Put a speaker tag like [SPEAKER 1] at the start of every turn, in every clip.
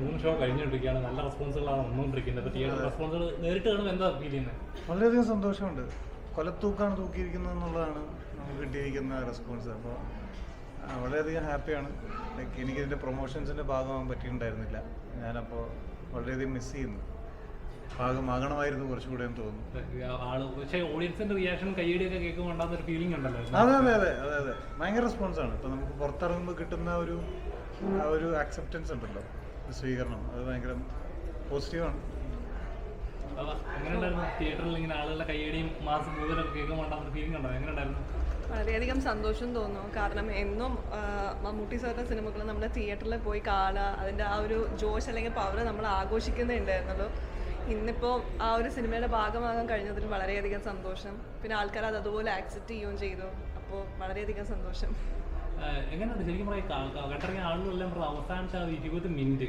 [SPEAKER 1] മൂന്ന് ഷോ കഴിഞ്ഞുകൊണ്ടിരിക്കുകയാണ് നല്ല റെസ്പോൺസുകളാണ് വന്നുകൊണ്ടിരിക്കുന്നത്. തിയേറ്റർ റെസ്പോൺസുകൾ നേരിട്ട് കാണുമ്പോൾ എന്താ ഫീൽ ചെയ്യുന്നത്
[SPEAKER 2] വളരെയധികം സന്തോഷമുണ്ട്. കൊലത്തൂക്കാണ് തൂക്കിയിരിക്കുന്നത് എന്നുള്ളതാണ് നമുക്ക് കിട്ടിയിരിക്കുന്ന റെസ്പോൺസ് അപ്പോൾ വളരെയധികം ഹാപ്പിയാണ് ലൈക്ക് എനിക്കിതിന്റെ പ്രൊമോഷൻസിന്റെ ഭാഗമാകാൻ പറ്റിയിട്ടുണ്ടായിരുന്നില്ല. ഞാനപ്പോൾ വളരെയധികം മിസ് ചെയ്യുന്നു. ഭാഗമാകണമായിരുന്നു കുറച്ചുകൂടെ എന്ന് തോന്നുന്നു.
[SPEAKER 1] പക്ഷേ ഓഡിയൻസിന്റെ റിയാക്ഷൻ കയ്യടിയൊക്കെ കേൾക്കുമ്പോൾ ഉണ്ടാകുന്ന ഒരു ഫീലിംഗ് ഉണ്ടല്ലോ
[SPEAKER 2] അതെ അതെ അതെ അതെ അതെ. ഭയങ്കര റെസ്പോൺസാണ് ഇപ്പോൾ നമുക്ക് പുറത്തിറങ്ങുമ്പോൾ കിട്ടുന്ന ഒരു ആ ഒരു ആക്സെപ്റ്റൻസ് ഉണ്ടല്ലോ. സ്വീകരണം. അത് ഭയങ്കര പോസിറ്റീവാണ്.
[SPEAKER 1] തിയേറ്ററിൽ ഇങ്ങനെ ആളുകളുടെ മാസ് കേൾക്കുമ്പോൾ
[SPEAKER 3] വളരെയധികം സന്തോഷം തോന്നുന്നു. കാരണം എന്നും മമ്മൂട്ടി സാറിന്റെ സിനിമകൾ നമ്മൾ തിയേറ്ററിൽ പോയി കാണുക അതിന്റെ ആ ഒരു ജോഷ് അല്ലെങ്കിൽ പവർ നമ്മൾ ആഘോഷിക്കുന്നുണ്ടായിരുന്നല്ലോ ഇന്നിപ്പോൾ ആ ഒരു സിനിമയുടെ ഭാഗമാകാൻ കഴിഞ്ഞതിൽ വളരെയധികം സന്തോഷം. പിന്നെ ആൾക്കാർ അത് അതുപോലെ ആക്സെപ്റ്റ് ചെയ്യുകയും ചെയ്തു. അപ്പോൾ വളരെയധികം സന്തോഷം.
[SPEAKER 1] എങ്ങനെയുണ്ട്? ശരിക്കും പറയാം കണ്ടിറങ്ങിയ ആളുകളെല്ലാം പറഞ്ഞ അവസാനത്തെ ഇരുപത് മിനിറ്റ്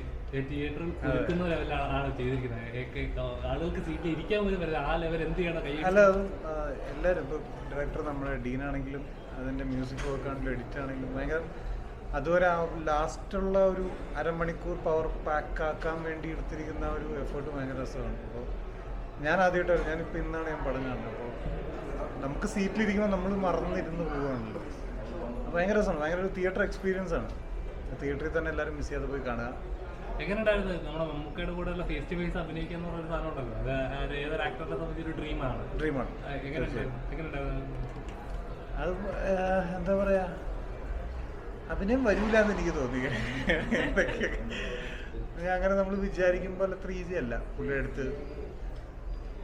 [SPEAKER 1] തിയേറ്ററിൽ കൊടുക്കുന്ന ലെവലാണ് ചെയ്തിരിക്കുന്നത്. ആളുകൾക്ക് സീറ്റിൽ ഇരിക്കാൻ പോലും പറ്റില്ല. ആ ലെവൽ എന്ത് ചെയ്യണം? കൈ
[SPEAKER 2] അല്ല എല്ലാവരും ഇപ്പോൾ ഡയറക്ടർ നമ്മുടെ ഡീനാണെങ്കിലും അതിന്റെ മ്യൂസിക് വർക്ക് ആണെങ്കിലും എഡിറ്റ് ആണെങ്കിലും ഭയങ്കര അതുവരെ ആ ലാസ്റ്റുള്ള ഒരു അരമണിക്കൂർ പവർ പാക്ക് ആക്കാൻ വേണ്ടി എടുത്തിരിക്കുന്ന ഒരു എഫേർട്ട് ഭയങ്കര രസമാണ്. അപ്പോൾ ഞാൻ ആദ്യമായിട്ട് ഞാനിപ്പോൾ ഇന്നാണ് ഞാൻ പടം കാണുന്നത്. അപ്പോൾ നമുക്ക് സീറ്റിലിരിക്കുമ്പോൾ നമ്മൾ മറന്നിരുന്ന് പോവുകയാണല്ലോ ഭയങ്കര രസമാണ്. ഭയങ്കര ഒരു തിയേറ്റർ എക്സ്പീരിയൻസ് ആണ്. തിയേറ്ററിൽ തന്നെ എല്ലാവരും മിസ് ചെയ്യാതെ പോയി കാണുക.
[SPEAKER 1] നമ്മുടെ മമ്മൂക്കയുടെ കൂടെ ഉള്ള ഫേസ് ടു ഫേസ് അഭിനയിക്കുക എന്ന് പറയുന്ന സാധനം ഉണ്ടല്ലോ അത് ഏതൊരു ആക്ടറിനെ സംബന്ധിച്ച് ഒരു ഡ്രീമാണ്
[SPEAKER 2] ഡ്രീമാണ് അത് എന്താ പറയാ? അഭിനയം വരൂല എന്ന് എനിക്ക് തോന്നി. അങ്ങനെ നമ്മൾ വിചാരിക്കുമ്പോൾ അത്ര ഈസി അല്ല. പുള്ളി അടുത്ത്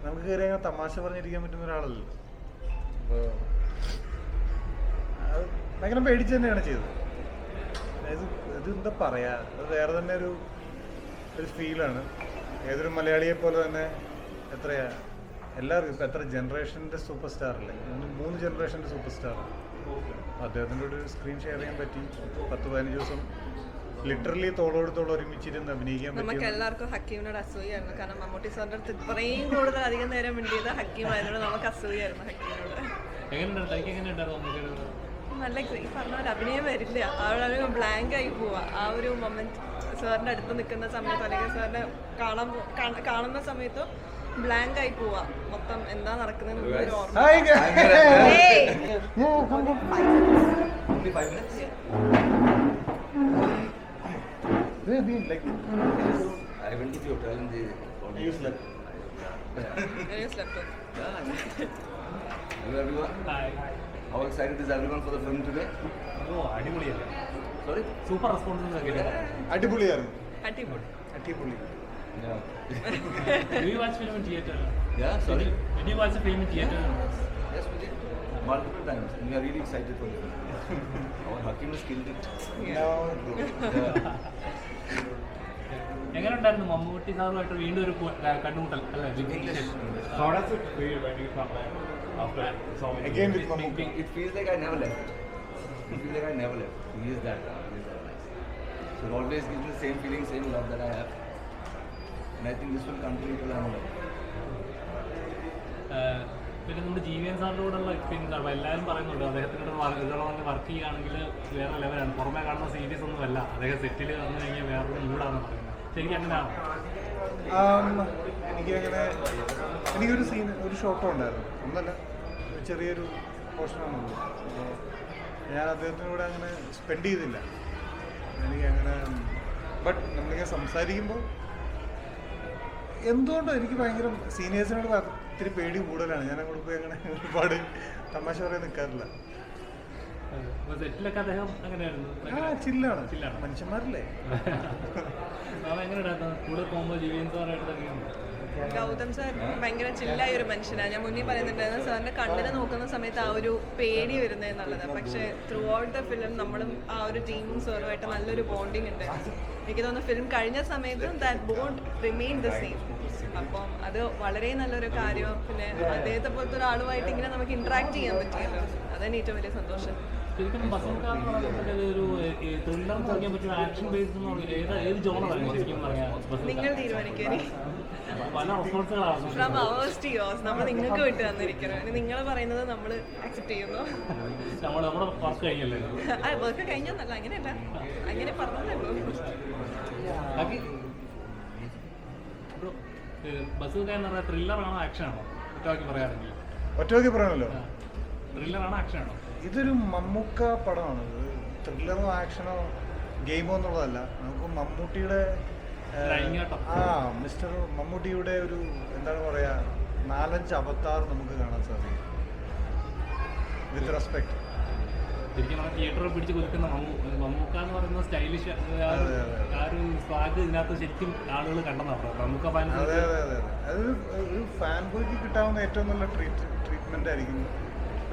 [SPEAKER 2] നമുക്ക് കയറി അങ്ങനെ തമാശ പറഞ്ഞിരിക്കാൻ പറ്റുന്ന ഒരാളല്ലോ അപ്പോൾ ഭയങ്കര പേടിച്ച് തന്നെയാണ് ചെയ്തത്. അതായത് ഇത് എന്താ പറയാ? അത് വേറെ തന്നെ ഒരു ഒരു ഫീലാണ് ഏതൊരു മലയാളിയെ പോലെ തന്നെ എത്രയാ? എല്ലാവർക്കും ഇപ്പം എത്ര ജനറേഷന്റെ സൂപ്പർ സ്റ്റാർ അല്ലേ മൂന്ന് മൂന്ന് ജനറേഷന്റെ സൂപ്പർ സ്റ്റാർ അദ്ദേഹത്തിന്റെ ഒരു സ്ക്രീൻ ഷെയർ ചെയ്യാൻ പറ്റി. പത്ത് പതിനഞ്ച് ദിവസം ലിറ്ററലി തോളോടത്തോളം ഒരുമിച്ചിരുന്ന് അഭിനയിക്കാൻ
[SPEAKER 3] നമുക്ക്
[SPEAKER 2] പറ്റി
[SPEAKER 3] എല്ലാവർക്കും ഹക്കീമിനോട് അസൂയായിരുന്നു. കാരണം മമ്മൂട്ടി സാറിന്റെ അടുത്ത് ഇത്രയും കൂടുതൽ അധികം നേരം മിണ്ടിയത് ഹക്കീമായതുകൊണ്ട് നമുക്ക് അസൂയായിരുന്നു ഹക്കീമിനോട്.
[SPEAKER 1] എങ്ങനെയുണ്ടായിരുന്നു
[SPEAKER 3] നല്ല ഈ പറഞ്ഞ പോലെ അഭിനയം വരില്ല. അവളൊരു ബ്ലാങ്ക് ആയി പോവാ. ആ ഒരു മൊമെന്റ് സാറിന്റെ അടുത്ത് നിൽക്കുന്ന സമയത്ത് അല്ലെങ്കിൽ സാറിനെ കാണാൻ കാണ- കാണുന്ന സമയത്ത് ബ്ലാങ്ക് ആയി പോവാ. മൊത്തം എന്താ നടക്കുന്നത്.
[SPEAKER 4] Hello everyone. How excited is everyone for the film today?
[SPEAKER 1] ഓ അടിപൊളിയല്ലേ
[SPEAKER 4] Sorry?
[SPEAKER 1] സൂപ്പർ റെസ്പോൺസ്
[SPEAKER 2] അടിപൊളിയായിരുന്നു
[SPEAKER 3] അടിപൊളി
[SPEAKER 2] അടിപൊളി
[SPEAKER 4] Yeah.
[SPEAKER 1] Did you watch film in theater?
[SPEAKER 4] Yeah, sorry?
[SPEAKER 1] Did you watch the film in theater?
[SPEAKER 4] Yes, we did. Multiple times. And we are really excited for the film. Our Hakim has killed it. Yeah.
[SPEAKER 1] എങ്ങനെയുണ്ടായിരുന്നു മമ്മൂട്ടി സാറുമായിട്ട് വീണ്ടും ഒരു കണ്ടുമുട്ടൽ? പിന്നെ നമ്മുടെ ജീവിയൻ സാറിനോടുള്ള പിന്നെ എല്ലാവരും പറയുന്നുണ്ട് അദ്ദേഹത്തിനോട് work ചെയ്യുകയാണെങ്കിൽ വേറെ ലെവലാണ് പുറമെ കാണുന്ന സീരീസ് ഒന്നും അല്ല അദ്ദേഹം സെറ്റിൽ വന്നു കഴിഞ്ഞാൽ വേറെ മൂടാണെന്ന് പറയുന്നത്.
[SPEAKER 2] എനിക്കങ്ങനെ എനിക്കൊരു സീൻ ഒരു ഷോട്ടോ ഉണ്ടായിരുന്നു. ഒന്നല്ല ചെറിയൊരു പോർഷനാണ് അപ്പോൾ ഞാൻ അദ്ദേഹത്തിന്റെ കൂടെ അങ്ങനെ സ്പെൻഡ് ചെയ്തില്ല. എനിക്ക് അങ്ങനെ ബട്ട് നമ്മളിങ്ങനെ സംസാരിക്കുമ്പോൾ എന്തുകൊണ്ടോ എനിക്ക് ഭയങ്കര സീനിയേഴ്സിനോട് ഒത്തിരി പേടി കൂടുതലാണ്. ഞാൻ അങ്ങോട്ട് പോയി അങ്ങനെ ഒരുപാട് തമാശ പറയാൻ നിൽക്കാറില്ല
[SPEAKER 1] അപ്പോൾ സെറ്റിലൊക്കെ അദ്ദേഹം അങ്ങനെയായിരുന്നു.
[SPEAKER 2] ആ ചില്ലാണ്.
[SPEAKER 1] ചില്ലാണ്.
[SPEAKER 2] മനുഷ്യന്മാരല്ലേ?
[SPEAKER 1] അപ്പോൾ എങ്ങനെ ഉണ്ടായിരുന്നു കൂടെ പോകുമ്പോൾ ജി വി സാറായിട്ട് തന്നെയാണ്?
[SPEAKER 3] ഗൗതം സാർ ഭയങ്കര ചില്ലായ ഒരു മനുഷ്യനാണ് ഞാൻ മുന്നേ പറയുന്നുണ്ടായിരുന്നു സാറിന്റെ കണ്ണിനെ നോക്കുന്ന സമയത്ത് ആ ഒരു പേടി വരുന്നത് എന്നുള്ളത്. പക്ഷേ ത്രൂ ഔട്ട് ദ ഫിലിം നമ്മളും ആ ഒരു ടീമും സാറുമായിട്ട് നല്ലൊരു ബോണ്ടിങ് ഉണ്ട്. എനിക്ക് തോന്നുന്നു ഫിലിം കഴിഞ്ഞ സമയത്തും that bond remain the same അപ്പം അത് വളരെ നല്ലൊരു കാര്യം. പിന്നെ അദ്ദേഹത്തെ പോലത്തെ ഒരാളുമായിട്ട് ഇങ്ങനെ നമുക്ക് ഇന്ററാക്ട് ചെയ്യാൻ പറ്റിയല്ലോ. അതാണ് ഏറ്റവും വലിയ സന്തോഷം.
[SPEAKER 1] ശരിക്കും ബസംക എന്ന് പറയുന്നത് ഒരു ത്രില്ലർ എന്ന് പറയാൻ പറ്റും ആക്ഷൻ ബേസ്ഡ് ഏത് ഏത് ജോണറാണ് ശരിക്കും പറയാൻ
[SPEAKER 3] നിങ്ങൾ
[SPEAKER 1] പല റെസ്പോൺസുകളാണ്
[SPEAKER 3] ഫ്രം അവേഴ്സ് ടു യോസ് നമ്മൾ നിങ്ങൾക്ക് വിട്ട് തന്നിരിക്കണം ഇനി നിങ്ങൾ പറയുന്നത് നമ്മൾ അക്സെപ്റ്റ് ചെയ്യുന്നു.
[SPEAKER 1] നമ്മൾ നമ്മുടെ വർക്ക് കഴിഞ്ഞല്ലേ?
[SPEAKER 3] ആ വർക്ക് കഴിഞ്ഞൊന്നല്ല അങ്ങനെയല്ല. അങ്ങനെ
[SPEAKER 1] ബസൂക്ക എന്ന് പറയുന്നത് ത്രില്ലറാണോ ആക്ഷനാണോ ഒറ്റവാക്കി പറയാണെങ്കിൽ
[SPEAKER 2] ഒറ്റവാക്കി പറയണല്ലോ
[SPEAKER 1] ത്രില്ലറാണോ ആക്ഷനാണോ
[SPEAKER 2] ഇതൊരു മമ്മൂക്ക പടമാണ്. ത്രില്ലറോ ആക്ഷനോ ഗെയിമോ എന്നുള്ളതല്ല. നമുക്ക് മമ്മൂട്ടിയുടെ. ആ മിസ്റ്റർ മമ്മൂട്ടിയുടെ ഒരു എന്താണ് പറയാ നാലഞ്ച് അവതാർ നമുക്ക് കാണാൻ സാധിക്കും. വിത്ത് റെസ്പെക്ട്
[SPEAKER 1] ശരിക്കും നമ്മൾ തിയേറ്ററിൽ പിടിച്ച് കൊടുക്കുന്ന മമ്മൂ മമ്മൂക്ക എന്ന് പറയുന്ന സ്റ്റൈലിഷ് ആ ഒരു. സ്വാഗ് ഇതിനകത്ത് ശരിക്കും ആളുകൾ കണ്ടെന്നാണ് മമ്മൂക്ക ഫാൻസ്
[SPEAKER 2] അതെ അതെ അതെ അതെ. ഒരു ഫാൻ ബോയ്ക്ക് കിട്ടാവുന്ന ഏറ്റവും നല്ല ട്രീറ്റ് ട്രീറ്റ്മെന്റ് ആയിരിക്കും.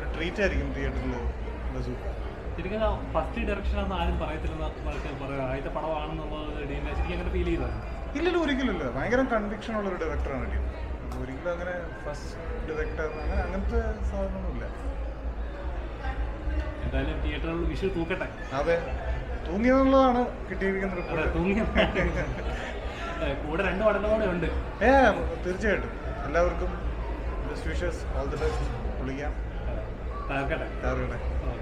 [SPEAKER 2] ഒരു ട്രീറ്റ് ആയിരിക്കും തിയേറ്ററിൽ
[SPEAKER 1] ശരിക്കും ഫസ്റ്റ് ഡയറക്ഷൻ ആണെന്ന് ആരും പറയത്തില്ലെന്ന് പറയാം ആദ്യത്തെ പടമാണെന്നുള്ളത് ശരിക്കും അങ്ങനെ ഫീൽ ചെയ്തത്
[SPEAKER 2] ഇല്ലല്ലോ ഒരിക്കലില്ല ഭയങ്കര കൺവിക്ഷൻ ഉള്ള ഒരു ഡയറക്ടറാണ് ടീം ഒരിക്കലും അങ്ങനെ ഫസ്റ്റ് ഡയറക്ടർ അങ്ങനെ അങ്ങനത്തെ സാധനമൊന്നുമില്ല
[SPEAKER 1] എന്തായാലും തിയേറ്ററിൽ വിഷു തൂക്കട്ടെ.
[SPEAKER 2] അതെ. തൂങ്ങിയെന്നുള്ളതാണ് കിട്ടിയിരിക്കുന്ന റിപ്പോർട്ട്
[SPEAKER 1] തൂങ്ങി ഏ, കൂടെ രണ്ട് പടങ്ങൾ കൂടെ ഉണ്ട്.
[SPEAKER 2] ഏ തീർച്ചയായിട്ടും. എല്ലാവർക്കും best wishes all the best വിളിക്കാം
[SPEAKER 1] തകർക്കട്ടെ. ഓക്കെ.